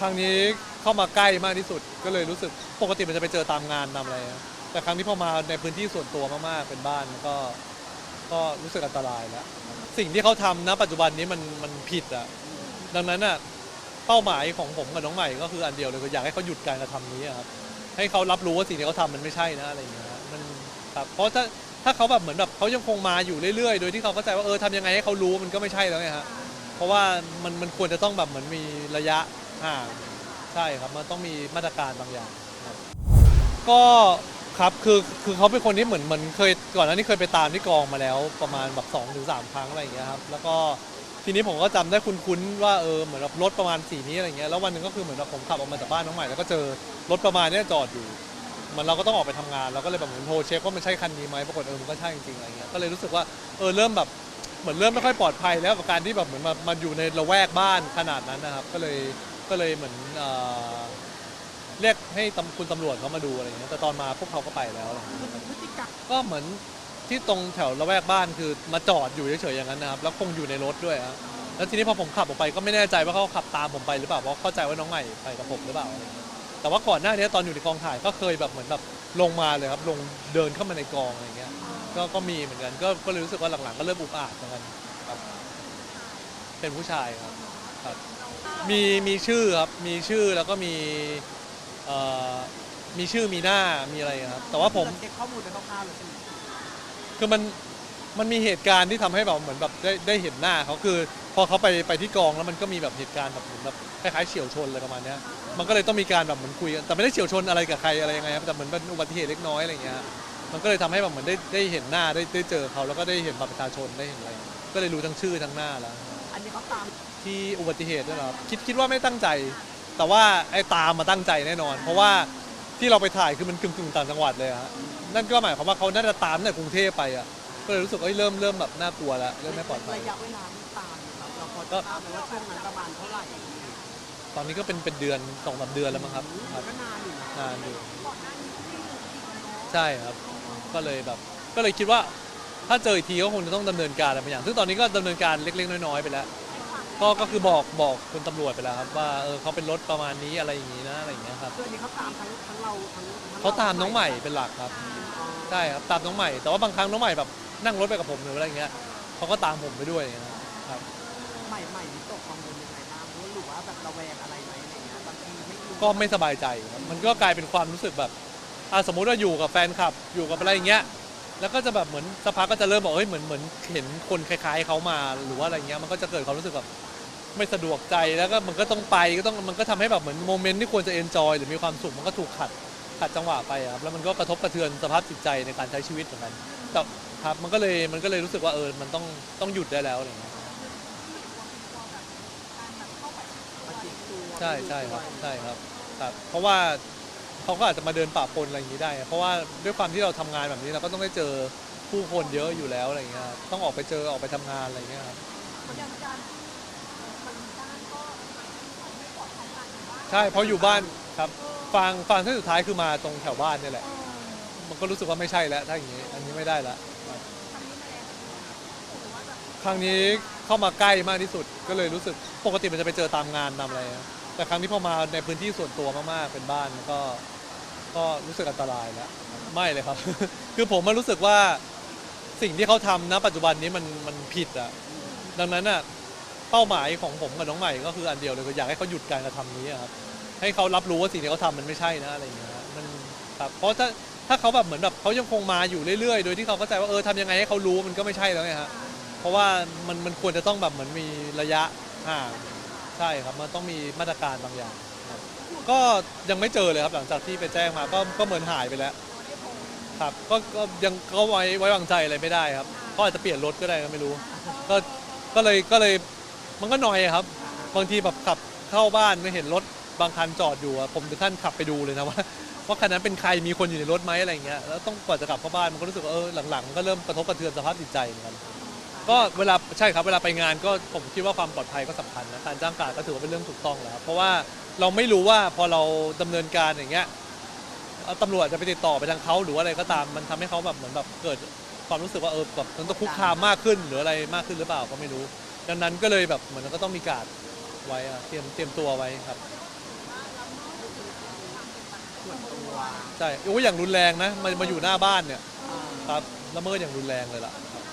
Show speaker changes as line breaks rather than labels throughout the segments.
ครั้งนี้เข้ามาใกล้มากที่สุด ก็เลยรู้สึกปกติมันจะไปเจอตามงานตามอะไรนะแต่ครั้งนี้พอมาในพื้นที่ส่วนตัวมากๆเป็นบ้านก็ ก็รู้สึกอันตรายแล้ว สิ่งที่เขาทำณปัจจุบันนี้มันมันผิดอะดังนั้นอะเป้าหมายของผมกับน้องใหม่ก็คืออันเดียวเลยคืออยากให้เขาหยุดการกระทำนี้อะครับให้เขารับรู้ว่าสิ่งที่เขาทำมันไม่ใช่นะอะไรอย่างเงี้ยมันครับเพราะถ้าถ้าเขาแบบเหมือนแบบเขายังคงมาอยู่เรื่อยๆ โดยที่เขาเข้าใจว่าเออทำยังไงให้เขารู้มันก็ไม่ใช่แล้วไงฮะเพราะว่ามันมันควรจะต้องแบบเหมือนมีระยะ ห่างใช่ครับ มันต้องมีมาตรการบางอย่างครับก็ครับคือคือเขาเป็นคนที่เหมือนเหมือนเคยก่อนหน้านี้เคยไปตามที่กองมาแล้วประมาณแบบสองถึงสามครั้งอะไรอย่างเงี้ยครับแล้วก็ทีนี้ผมก็จำได้คุ้นๆว่าเออเหมือนแบบรถประมาณสีนี้อะไรเงี้ยแล้ววันหนึ่งก็คือเหมือนแบบผมขับออกมาจากบ้านน้องใหม่แล้วก็เจอรถประมาณเนี้ยจอดอยู่เหมันเราก็ต้องออกไปทำงานเราก็เลยแบบเหมือนโทรเช็คว่ามันใช่คันนี้ไหมปรากฏเออมันก็ใช่จริงๆอะไรเงี้ยก็เลยรู้สึกว่าเออเริ่มแบบเหมือนเริ่มไม่ค่อยปลอดภัยแล้วกับการที่แบบเหมือนมามาอยู่ในละแวกบ้านขนาดนั้นนะครับก็เลย ก็เลยเหมือนเอ่อเรียกให้ตำคุณตำรวจเขามาดูอะไรอย่างเงี้ยแต่ตอนมาพวกเขาก็ไปแล้วอะไรอย่างเงี้ย
พฤติกรรม
ก็เหมือนที่ตรงแถวละแวกบ้านคือมาจอดอยู่เฉยๆอย่างนั้นนะครับ แล้วคงอยู่ในรถด้วยแล้วทีนี้พอผมขับออกไปก็ไม่แน่ใจว่าเขาขับตามผมไปหรือเปล่าเพราะเข้าใจว่าน้องใหม่ไปกับผมหรือเปล่าอะไรอย่างเงี้ยแต่ว่าก่อนหน้านี้ตอนอยู่ในกองถ่ายก็เคยแบบเหมือนแบบลงมาเลยครับลงเดินเข้ามาในกองอะไรอย่างเงี้ยก็ก็มีเหมือนกันก็ก็เลยรู้สึกว่าหลังๆก็เริ่มอุกอาจเหมือนกันครับเป็นผู้ชายครับครับ มีมีชื่อครับ มีชื่อแล้วก็มีเอ่อมีชื่อมีหน้ามีอะไรครับ แต่ว่าผม
เช็คข้อมูลไปคร่าวๆเลยใช่ไหม
คือมันมันมีเหตุการณ์ที่ทำให้แบบเหมือนแบบได้ได้เห็นหน้าเขาคือ พอเขาไปไปที่กองแล้วมันก็มีแบบเหตุการณ์แบบเหมือนแบบคล้ายๆเฉียวชนอะไรประมาณเนี้ยมันก็เลยต้องมีการแบบเหมือนคุยกันแต่ไม่ได้เฉียวชนอะไรกับใครอะไรยังไงครับแต่เหมือนเป็นอุบัติเหตุเล็กน้อยอะไรอย่างเงี้ยมันก็เลยทำให้แบบเหมือนได้ได้เห็นหน้าได้ได้เจอเขาแล้วก็ได้เห็นบัตรประชาชนได้เห็นอะไรก็เลยรู้ทั้งชื่อทั้งหน้าแล้ว
อันนี้เขาตาม
ที่อุบัติเหตุด้วยเหรอครับคิดคิดว่าไม่ตั้งใจ แต่ว่าไอ้ตามมาตั้งใจแน่นอน เพราะว่าที่เราไปถ่ายคือมันกึ่งกึ่งๆต่างจังหวัดเลยฮะนั่นก็หมายความว่าเขาน่าจะตามในกรุงเทพไปอะก็เลยรู้สึกว่าเอ้ยเริ่มเริ่มแบบน่ากลัวแล้วเริ่มไม่ปลอดภัย
ระยะเวลาที่ตามครับเราพอ
ก็
จะทราบไหมว่าช่วงนั้นประมาณเท่าไหร่
ตอนนี้ก็เป็นเป็นเดือนสองสามเดือนแล้วมั้งครับครับ
ก็นานอยู่นะ
นานอยู่ใช่ครับ ก็เลยแบบ ก็เลยคิดว่าถ้าเจออีกทีก็คงจะต้องดำเนินการอะไรบางอย่าง ซึ่งตอนนี้ก็ดำเนินการเล็กๆ น้อยๆ ไปแล้ว ก็ก็คือบอกบอกคุณตำรวจไปแล้วครับว่าเออเขาเป็นรถประมาณนี้อะไรอย่างนี้นะอะไรอย่างเงี้ยครับ
คืออันนี้เขาตามทั้งทั้งเราทั้งทั้งร
เขาตามน้องใหม่เป็นหลักครับ
อ๋อ
ใช่ครับตามน้องใหม่ แต่ว่าบางครั้งน้องใหม่แบบนั่งรถไปกับผมหรืออะไรอย่างเงี้ยเขาก็ตามผมไปด้วยอย่างเงี้ยครับ
ใหม่ใหม่นี่ตกกังวลยังไงบ้างหรือว่าแบบระแวงอะไรไหมอะไรเงี้ยบางทีไม่รู้
ก็ไม่สบายใจครับมันก็กลายเป็นความรู้สึกแบบอะสมมุติว่าอยู่กับแฟนคลับอยู่กับอะไรอย่างเงี้ย แล้วก็จะแบบเหมือนสักพักก็จะเริ่มบอกเฮ้ยเหมือนเหมือนเห็นคนคล้าย ๆเขามาหรือว่าอะไรเงี้ยมันก็จะเกิดความรู้สึกแบบ ไม่สะดวกใจแล้วก็มันก็ต้องไปก็ต้องมันก็ทำให้แบบเหมือนโมเมนต์ที่ควรจะเอนจอยหรือมีความสุขมันก็ถูกขัดขัดจังหวะไปอะครับแล้วมันก็กระทบกระเทือนสภาพจิตใจในการใช้ชีวิตเหมือนกันแต่ครับมันก็เลยมันก็เลยรู้สึกว่าเออมันต้องต้องหยุดได้แล้วอะไรเงี้ย
มาจิกตัว
ใช่ใช่ครับใช่ครับครับ เพราะว่าเขาก็อาจจะมาเดินป่าปนอะไรอย่างนี้ได้ เพราะว่าด้วยความที่เราทำงานแบบนี้เราก็ต้องได้เจอผู้คนเยอะอยู่แล้วอะไรอย่างเงี้ยครับต้องออกไปเจอออกไปทำงานอะไรอย่างเงี้ยครับ ใช่เพราะอยู่บ้านครับฟังฟังที่สุดท้ายคือมาตรงแถวบ้านเนี่ยแหละ มันก็รู้สึกว่าไม่ใช่แล้วถ้าอย่างนี้ อันนี้ไม่ได้ละครับครั้งนี้เข้ามาใกล้มากที่สุดก็เลยรู้สึกปกติมันจะไปเจอตามงานตามอะไรนะแต่ครั้งนี้พอมาในพื้นที่ส่วนตัวมากๆเป็นบ้านก็ ก็รู้สึกอันตรายแล้วไม่เลยครับ คือผมมารู้สึกว่าสิ่งที่เขาทำณปัจจุบันนี้มันมันผิดอะดังนั้นอะ เป้าหมายของผมกับน้องใหม่ก็คืออันเดียวเลยคืออยากให้เขาหยุดการกระทำนี้อะครับให้เขารับรู้ว่าสิ่งที่เขาทำมันไม่ใช่นะอะไรอย่างเงี้ยมันครับเพราะถ้าถ้าเขาแบบเหมือนแบบเขายังคงมาอยู่เรื่อยๆ โดยที่เขาเข้าใจว่าเออทำยังไงให้เขารู้มันก็ไม่ใช่แล้วไงฮะเพราะว่ามันมันควรจะต้องแบบเหมือนมีระยะห่างใช่ครับมันต้องมีมาตรการบางอย่างก็ยังไม่เจอเลยครับหลังจากที่ไปแจ้งมาก็ก็เหมือนหายไปแล้ว ครับก็ก็ยังก็ไว้ไว้วางใจอะไรไม่ได้ครับเขาอาจจะเปลี่ยนรถก็ได้ก็ไม่รู้ ก็ก็เลยก็เลย มันก็หน่อยครับ บางทีแบบขับเข้าบ้านไม่เห็นรถบางคันจอดอยู่อะผมถึงขั้นขับไปดูเลยนะว่าว่าคันนั้นเป็นใครมีคนอยู่ในรถไหมอะไรอย่างเงี้ยแล้วต้องกว่าจะกลับเข้าบ้านมันก็รู้สึกว่าเออหลังๆมันก็เริ่มกระทบกระเทือนสภาพจิตใจเหมือนกันก็เวลาใช่ครับเวลาไปงานก็ผมคิดว่าความปลอดภัยก็สำคัญนะการจ้างการก็ถือว่าเป็นเรื่องถูกต้องแล้วครับเพราะว่าเราไม่รู้ว่าพอเราดำเนินการอย่างเงี้ยตำรวจจะไปติดต่อไปทางเขาหรือว่าอะไรก็ตามมันทำให้เขาแบบเหมือนแบบเกิดความรู้สึกว่าเออแบบมันต้องคุกคามมากขึ้นหรืออะไรมากขึ้นหรือเปล่าก็ไม่รู้ ดังนั้นก็เลยแบบเหมือนก็ต้องมีการดไว้อะเตรียมเตรียมตัวไว้ครับ
ส่วนตัว
ใช่โอ้ยอย่างรุนแรงนะมามาอยู่หน้าบ้านเนี่ย
เออ
ครับละเมิดอย่างรุนแรงเลยล่ะครับ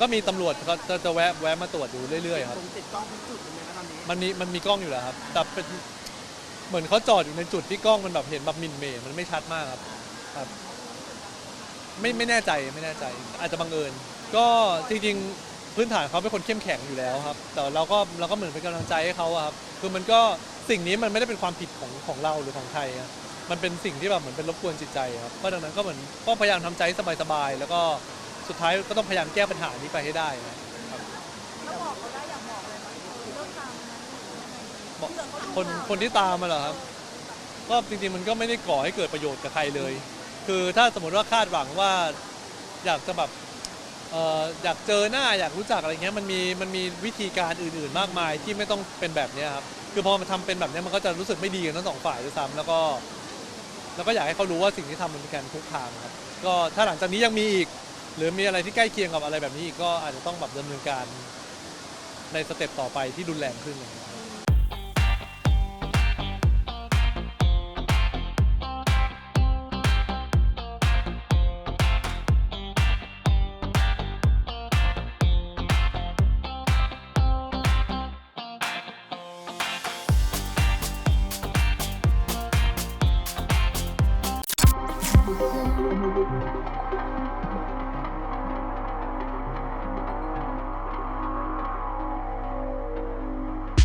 ก็มีตำรวจเขาจะจะแวะแวะมาตรวจอยู่เรื่อยๆครับ
ตรงติดกล้องทุกจุดเลยไหมคะตอนนี้
มันมีมันมีกล้องอยู่แล้วครับ แต่เป็นเหมือนเขาจอดอยู่ในจุดที่กล้องมันแบบเห็นแบบมินเมย์มันไม่ชัดมากครับครับ ไม่ไม่แน่ใจไม่แน่ใจ อาจจะบังเอิญ ก็จริงๆ พื้นฐานเขาเป็นคนเข้มแข็งอยู่แล้วครับ แต่เราก็เราก็เหมือนเป็นกำลังใจให้เขาอะครับ คือมันก็สิ่งนี้มันไม่ได้เป็นความผิดของของเราหรือของใครอะมันเป็นสิ่งที่แบบเหมือนเป็นรบกวนจิตใจครับ ก็ดังนั้นก็เหมือนก็พยายามทำใจให้สบายๆ แล้วก็สุดท้ายก็ต้องพยายามแก้ปัญหานี้ไปให้ได้นะ
ถ้าบอกเขาได้อยากบอกเลยไหมเลิกทำนะ
บอกคนคนที่ตามมาเหรอครับ ก็จริงๆมันก็ไม่ได้ก่อให้เกิดประโยชน์กับใครเลย คือถ้าสมมติว่าคาดหวังว่า อยากจะแบบ เอ่ออยากเจอหน้าอยากรู้จักอะไรเงี้ยมันมีมันมีวิธีการอื่นๆ มากมายที่ไม่ต้องเป็นแบบเนี้ยครับคือพอมันทำเป็นแบบเนี้ยมันก็จะรู้สึกไม่ดีกันทั้งสองฝ่ายด้วยซ้ำแล้วก็ แล้วก็อยากให้เขารู้ว่าสิ่งที่ทำมันเป็นการคุกคามครับก็ถ้าหลังจากนี้ยังมีอีก หรือมีอะไรที่ใกล้เคียงกับอะไรแบบนี้อีกก็อาจจะต้องแบบดำเนินการในสเต็ปต่อไปที่รุนแรงขึ้นอะไรเงี้ย